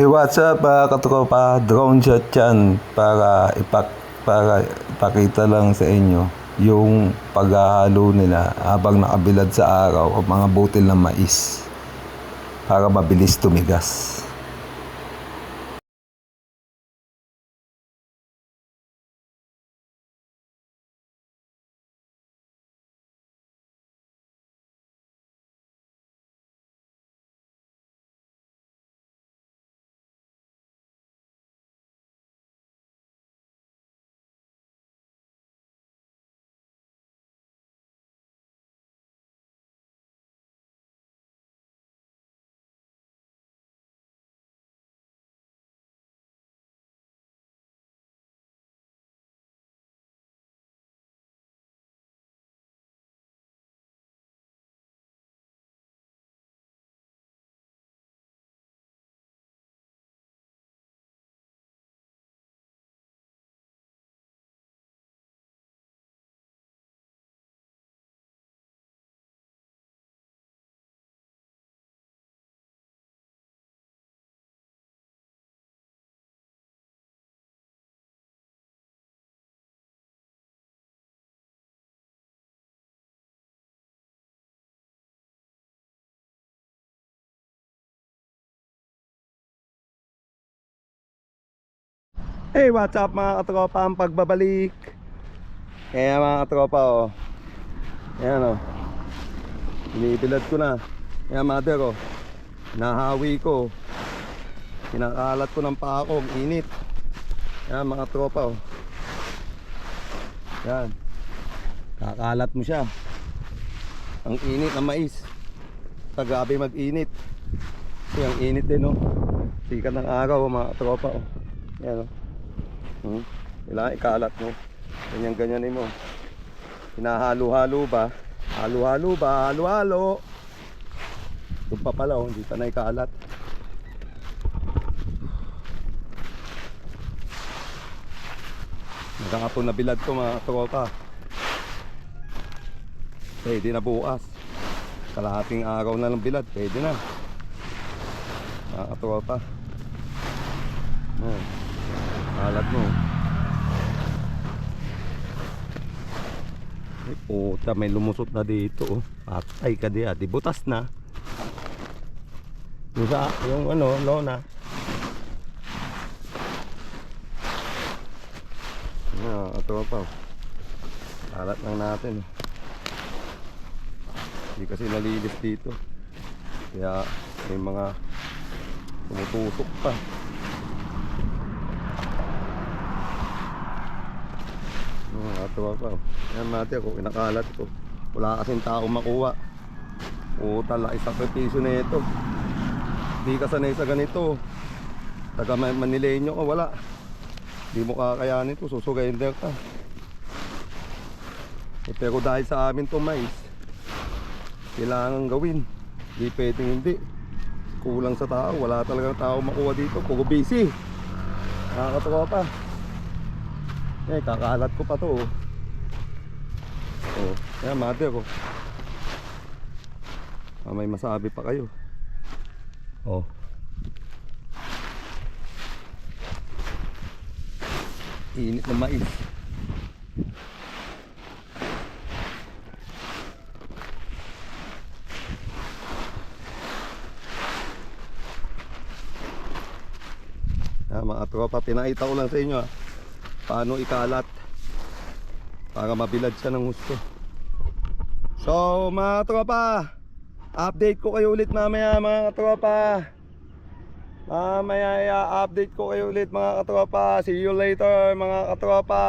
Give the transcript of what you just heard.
Hey, what's up, uh, katropa? Drone shot yan para ipak para ipakita lang sa inyo yung paghahalo nila habang nakabilad sa araw o mga butil ng mais para mabilis tumigas. Hey, what's up mga katropa? Ang pagbabalik. Kaya mga katropa, oh. Ayan, oh. Binibilad ko na. Ayan, mother, oh. Nahawi ko. Kinakalat ko ng. Ang init. Ayan, mga tropa, oh. Ayan. Kakalat mo siya. Ang init ng mais. Tagabi mag-init. Kasi ang init din, oh. Sikat ng araw, oh, mga tropa, oh. Ayan, oh. Hmm? Kailangan ikalat mo. Ganyan ganyan mo. Hinahalo-halo ba? Halo-halo ba? Halo-halo. Doon pa pala oh, hindi pa na ikalat. Nagkakapon na bilad ko mga tropa. Pwede na bukas. Kalahating araw na lang bilad. Pwede na. Mga tropa. Oh. Alat mo. Ay, puta, may lumusot na dito. Oh. Patay ka di, ah. Di butas na. Yung sa, yung ano, lona. Ah, ito pa. Alat lang natin. Hindi kasi nalilis dito. Kaya may mga tumutusok pa. Natuwa pa. Yan mati ako, kinakalat ko. Wala kasing tao makuha. Puta, laki sakripisyo na ito. Di ka sanay sa ganito. Taga Man- Manileño ka, wala. Di mo kakayanin to, susugayin din ka. Eh, pero dahil sa amin to mais, kailangan gawin. Di pwedeng hindi. Kulang sa tao, wala talagang tao makuha dito. Puro busy. Nakakatawa pa. Eh, kakalat ko pa to. Oh, oh yan, mother ko. Ah, may masabi pa kayo. Oh. Init na mais. Ah, mga tropa, pinakita ko lang sa inyo ah paano ikalat para mabilad siya ng gusto so mga tropa update ko kayo ulit mamaya mga tropa. Mamaya i-update ko kayo ulit mga katropa. See you later mga katropa